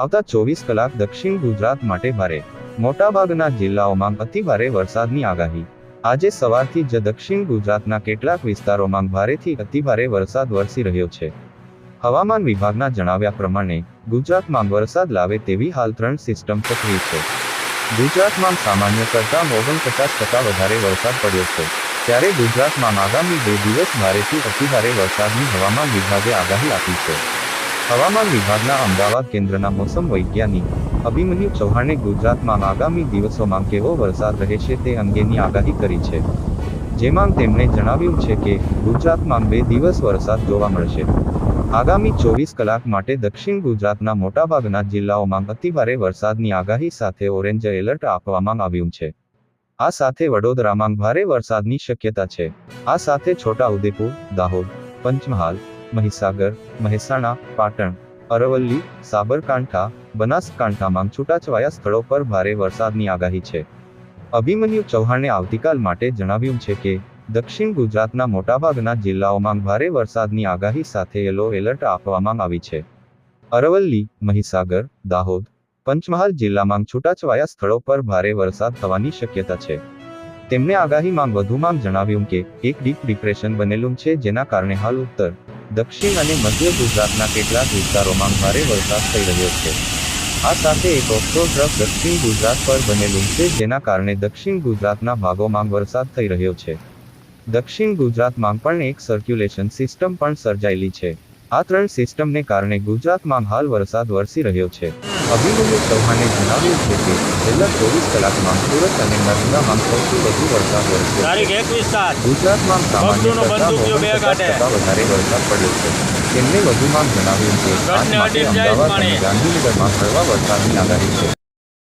આવતા ચોવીસ કલાક દક્ષિણ ગુજરાત માટે ભારે. મોટાભાગના જિલ્લાઓમાં અતિભારે વરસાદની આગાહી. આજે સવારથી જ દક્ષિણ ગુજરાતના કેટલાક વિસ્તારોમાં ભારેથી અતિભારે વરસાદ વરસી રહ્યો છે. હવામાન વિભાગના જણાવ્યા પ્રમાણે, ગુજરાતમાં વરસાદ લાવે તેવી હાલ ત્રણ સિસ્ટમ સક્રિય છે. ગુજરાતમાં સામાન્ય કરતાં ઓગણપચાસ ટકા વધારે વરસાદ પડ્યો છે. ત્યારે ગુજરાતમાં આગામી બે દિવસ ભારેથી અતિભારે વરસાદની હવામાન વિભાગે આગાહી આપી છે. હવામાન વિભાગના અમદાવાદ કેન્દ્રના મોસમ વૈજ્ઞાનિક અભિમન્યુ ચૌહાણે ગુજરાતમાં આગામી દિવસોમાં કેવો વરસાદ રહેશે તે અંગેની આગાહી કરી છે. જેમાં તેમણે જણાવ્યું છે કે, ગુજરાતમાં બે દિવસ વરસાદ જોવા મળશે. આગામી ચોવીસ કલાક માટે દક્ષિણ ગુજરાતના મોટાભાગના જિલ્લાઓમાં અતિભારે વરસાદની આગાહી સાથે ઓરેન્જ એલર્ટ આપવામાં આવ્યું છે. આ સાથે વડોદરામાં ભારે વરસાદની શક્યતા છે. આ સાથે છોટા ઉદેપુર દાહોદ, પંચમહાલ મહીસાગર, મહેસાણા, પાટણ, અરવલ્લી, સાબરકાંઠા, બનાસકાંઠામાં છૂટાછવાયા સ્થળો પર ભારે વરસાદની આગાહી છે. અભિમન્યુ ચૌહાણે આવતીકાલ માટે જણાવ્યું છે કે, દક્ષિણ ગુજરાતના મોટાભાગના જિલ્લાઓમાં ભારે વરસાદની આગાહી સાથે યલો એલર્ટ આપવામાં આવી છે. અરવલ્લી, મહીસાગર, દાહોદ, પંચમહાલ જિલ્લામાં છૂટાછવાયા સ્થળો પર ભારે વરસાદ થવાની શક્યતા છે. તેમણે આગાહીમાં વધુમાં જણાવ્યું કે, એક ડીપ ડિપ્રેશન બનેલું છે જેના કારણે હાલ ઉત્તર દક્ષિણ અને મધ્ય ગુજરાતના કેટલાક વિસ્તારોમાં ભારે વરસાદ થઈ રહ્યો છે. આ સાથે એક ઓફશોર ટ્રફ દક્ષિણ ગુજરાત પર બનેલું છે, જેના કારણે દક્ષિણ ગુજરાતના ભાગોમાં વરસાદ થઈ રહ્યો છે. દક્ષિણ ગુજરાતમાં પણ એક સર્ક્યુલેશન સિસ્ટમ પણ સર્જાયેલી છે. આ ત્રણ સિસ્ટમને કારણે ગુજરાતમાં હાલ વરસાદ વરસી રહ્યો છે. અભિમન્યુ ચૌહાણે જણાવ્યું છે કે છેલ્લા ચોવીસ કલાકમાં સુરત અને નર્મદામાં સૌથી વધુ વરસાદ વરસ્યો ગુજરાતમાં સામાન્ય કરતાં બંદૂકિયો બે 49% કાંઠે. ટકા વધારે વરસાદ પડ્યો છે. તેમણે વધુમાં જણાવ્યું કે અમદાવાદ અને ગાંધીનગરમાં હળવા વરસાદની આગાહી છે.